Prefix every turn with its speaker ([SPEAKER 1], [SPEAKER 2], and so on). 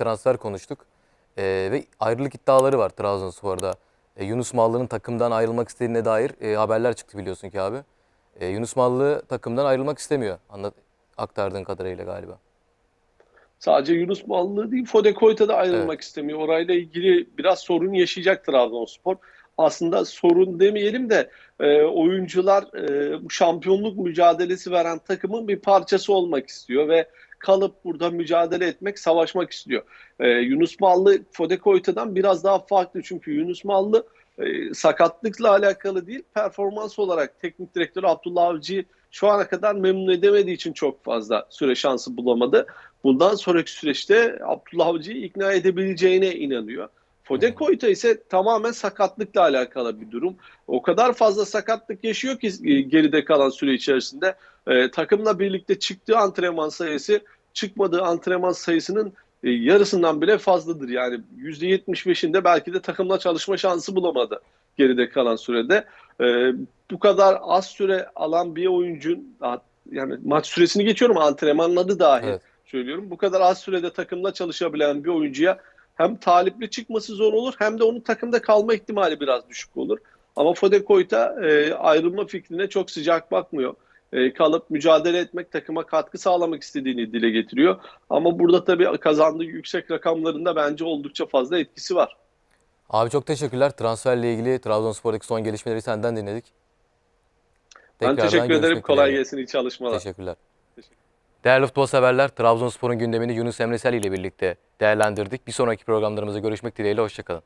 [SPEAKER 1] transfer konuştuk. Ee, ve ayrılık iddiaları var Trabzonspor'da. Ee, Yunus Mallı'nın takımdan ayrılmak istediğine dair e, haberler çıktı biliyorsun ki abi. Ee, Yunus Mallı takımdan ayrılmak istemiyor. Anlat aktardığın kadarıyla galiba.
[SPEAKER 2] Sadece Yunus Mallı değil, Fode Koyta da ayrılmak istemiyor. Orayla ilgili biraz sorun yaşayacak Trabzonspor. Aslında sorun demeyelim de e, oyuncular e, bu şampiyonluk mücadelesi veren takımın bir parçası olmak istiyor ve kalıp burada mücadele etmek, savaşmak istiyor. E, Yunus Mallı Fode Koyta'dan biraz daha farklı çünkü Yunus Mallı e, sakatlıkla alakalı değil, performans olarak teknik direktör Abdullah Avcı'yı şu ana kadar memnun edemediği için çok fazla süre şansı bulamadı. Bundan sonraki süreçte Abdullah Avcı'yı ikna edebileceğine inanıyor. Fode Koyta ise tamamen sakatlıkla alakalı bir durum. O kadar fazla sakatlık yaşıyor ki e, geride kalan süre içerisinde e, takımla birlikte çıktığı antrenman sayısı çıkmadığı antrenman sayısının e, yarısından bile fazladır. Yani %75'inde belki de takımla çalışma şansı bulamadı geride kalan sürede. E, bu kadar az süre alan bir oyuncun yani maç süresini geçiyorum antrenmanladı dahil
[SPEAKER 1] Evet.
[SPEAKER 2] söylüyorum. Bu kadar az sürede takımla çalışabilen bir oyuncuya hem talipli çıkması zor olur hem de onun takımda kalma ihtimali biraz düşük olur. Ama Fode Koyta e, ayrılma fikrine çok sıcak bakmıyor. E, kalıp mücadele etmek, takıma katkı sağlamak istediğini dile getiriyor. Ama burada tabii kazandığı yüksek rakamlarında bence oldukça fazla etkisi var.
[SPEAKER 1] Abi çok teşekkürler. Transferle ilgili Trabzonspor'daki son gelişmeleri senden dinledik.
[SPEAKER 2] ben
[SPEAKER 1] Tekrardan
[SPEAKER 2] teşekkür ederim. Kolay gelsin. iyi çalışmalar.
[SPEAKER 1] Teşekkürler.
[SPEAKER 2] Teşekkür.
[SPEAKER 1] Değerli futbol severler, Trabzonspor'un gündemini Yunus Emre Sel ile birlikte değerlendirdik. Bir sonraki programlarımızda görüşmek dileğiyle, hoşçakalın.